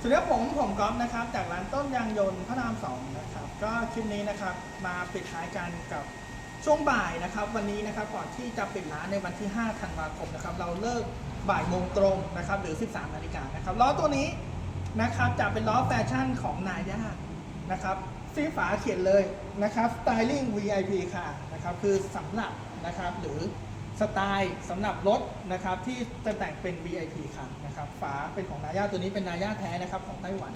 สวัสดีครับผมผมก๊อฟนะครับ จากร้านต้นยางยนต์พระรามสองนะครับ ก็คลิปนี้นะครับมาปิดท้ายกันกับช่วงบ่ายนะครับ วันนี้นะครับก่อนที่จะปิดร้านในวันที่ 5 ธันวาคมนะครับ เราเลิกบ่ายโมงตรงนะครับหรือ 13 นาฬิกานะครับล้อตัวนี้นะครับจะเป็นล้อแฟชั่นของนายานะครับสีฝาเขียนเลยนะครับ Styling VIP ค่ะนะครับคือสำหรับนะครับหรือ สไตล์สำหรับรถนะครับที่จะแต่งเป็น VIP ค่ะนะครับฝาเป็นของนาย่าตัวนี้เป็นนาย่าแท้นะครับของไต้หวัน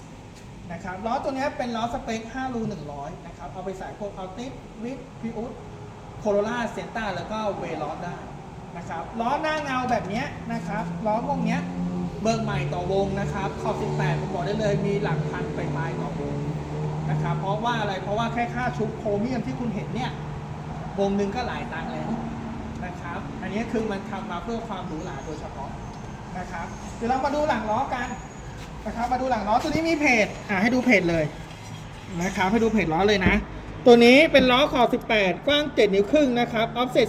นะครับล้อตัวนี้เป็นล้อสเปค 5 รู 100 นะครับ เอาไปใส่พวกอัลติวิทพิอุสโคโรล่าเซนต้าแล้วก็เวลอได้นะครับล้อหน้าเงาแบบนี้นะครับล้อพวกนี้เบิกใหม่ต่อวงนะครับขอบ18ผมบอกได้เลยมีหลักพันไปปลายต่อวงนะครับเพราะว่าอะไรเพราะว่าแค่ค่าชุบโครเมียมที่คุณเห็นเนี่ยวงหนึ่งก็หลายตังค์แล้ว นะครับ อันนี้คือมันทำมาเพื่อความหรูหราโดยเฉพาะนะครับเดี๋ยวเรามาดูหลังล้อกันนะครับ มาดูหลังล้อตัวนี้มีเพจอ่าให้ดูเพจเลยนะครับให้ดูเพจล้อเลยนะ ตัวนี้เป็นล้อขอบ 18 กว้าง 7 นิ้วครึ่งนะครับออฟเซ็ต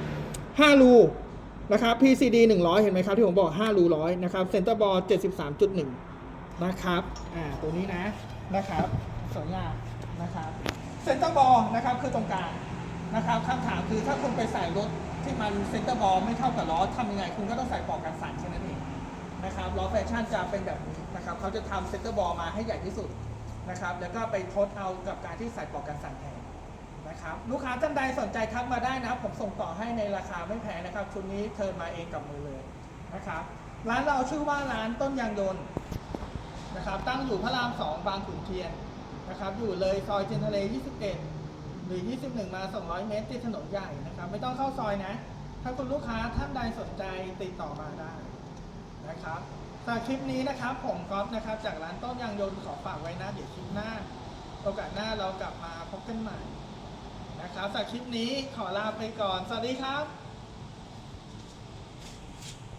40 5รูนะครับ PCD 100 เห็นไหมครับ ที่ผมบอก 5 รูร้อยนะครับเซนเตอร์บอล73.1 นะครับ อ่า ตัวนี้นะ นะครับสวยงามนะครับเซนเตอร์บอลนะครับ คือตรงกลาง นะครับคำถามคือถ้าคุณไปใส่รถที่มันเซนเตอร์บอลไม่เท่ากับล้อทำยังไง คุณก็ต้องใส่ปลอกกันสั่นแค่นั้นเองนะครับล้อแฟชั่นจะเป็นแบบนี้นะครับเขาจะทำเซนเตอร์บอลมาให้ใหญ่ที่สุดนะครับแล้วก็ไปทดเอากับการที่ใส่ปลอกกันสั่นแทนนะครับลูกค้าท่านใดสนใจทักมาได้นะครับ ผมส่งต่อให้ในราคาไม่แพงนะครับ ชุดนี้เทินมาเองกับมือเลยนะครับร้านเราชื่อว่าร้านต้นยางยนต์นะครับตั้งอยู่พระรามสองบางขุนเทียนนะครับอยู่เลยซอยเทียนทะเล 21 หรือ 21 มา 200 เมตรติดถนนใหญ่นะครับ ไม่ต้องเข้าซอยนะ ถ้าคุณลูกค้าท่านใดสนใจติดต่อมาได้นะครับสำหรับคลิปนี้นะครับ ผมก๊อฟนะครับ จากร้านต้นยางยนต์ขอฝากไว้นะเดี๋ยวคลิปหน้า โอกาสหน้าเรากลับมาพบกันใหม่นะครับสำหรับคลิปนี้ขอลาไปก่อน สวัสดีครับ